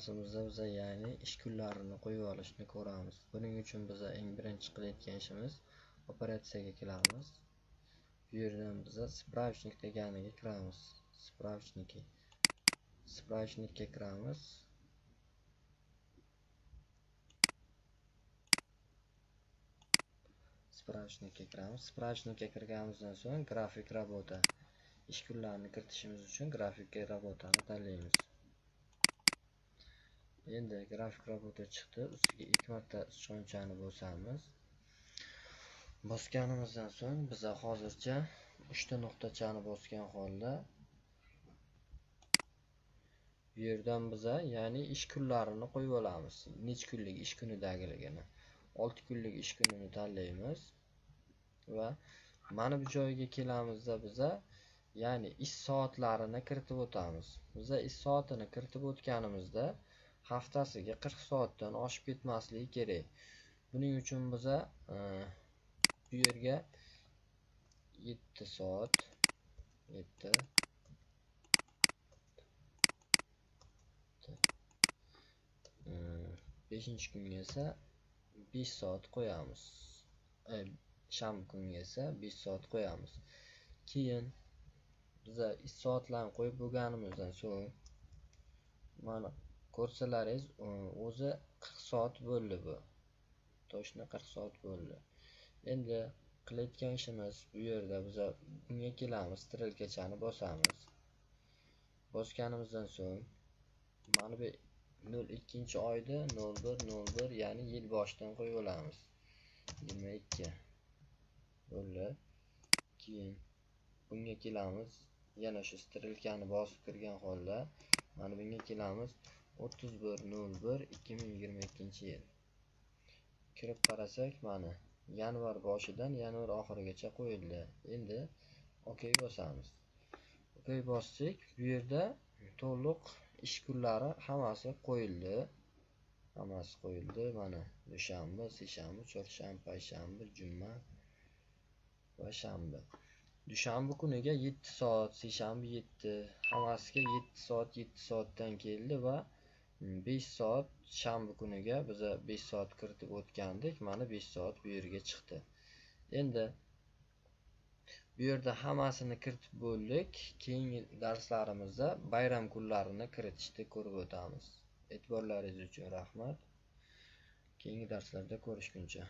assalomu alaykum darsimizda biz ya'ni ish kunlarini qo'yib olishni ko'ramiz. Buning uchun biz eng birinchi qilayotgan ishimiz operatsiyaga kiramiz. Bu yerdan biz spravочник deganiga kiramiz. spravочники spravочникka kiramiz. spravочникka kiramiz. spravочникka kirganimizdan so'ng grafik работа ish kunlarini kiritishimiz uchun grafik работani tanlaymiz. Endi grafik robota chiqdi ustiga ikki marta sichqonchani bosamiz. Bosganimizdan so'ng biza hozircha uchta nuqtachani bosgan holda bu yerdan biza ya'ni ish kunlarini qo'yib olamiz. Nechi kunlik ish kunidagiligini olti kunlik ish kunini tanlaymiz va mana bu joyga kelamizda biza ya'ni ish soatlarini kiritib o'tamiz. Biza ish soatini kiritib o'tganimizda haftasiga 40 soatdan oshib ketmasligi kerak. Buning uchun biza e, bu yerga 7 soat 7 e, beshinchi kunga esa 5 soat qo'yamiz. E, shanba kunga esa 5 soat qo'yamiz. Keyin biza soatlarni qo'yib bo'lganimizdan so'ng mana ko'rsalaringiz o'zi 40 soat bo'ldi bu. Toshni 40 soat bo'ldi. Endi qilayotgan ishimiz bu yerda biz bunga kelamiz strelkachani bosamiz. Bosganimizdan so'ng mana bu 02 oyda 01 ya'ni yil boshidan qo'yib olamiz. 22 bo'ldi. Keyin bunga kelamiz. Yana shu strelkani bosib kirgan holda mana bunga kelamiz. 31.01.2022 yil. Kirib qarasak mana yanvar boshidan yanvar oxirigacha qo'yildi. Endi ok bosamiz. Ok bossak bu yerda to'liq ish kunlari hammasi qo'yildi. Hammasi qo'yildi. Mana dushanba seshanba chorshanba payshanba juma va shanba. Dushanba kuniga 7 soat seshanba 7 hammasiga 7 soat 7 soatdan keldi va 5 soat shanba kuniga biza 5 soat kiritib o'tgandik mana 5 soat bu yerga chiqdi. Endi bu yerda hammasini kiritib bo'ldik. Keyingi darslarimizda bayram kunlarini kiritishni ko'rib o'tamiz. E'tiborlaringiz uchun rahmat. Keyingi darslarda ko'rishguncha.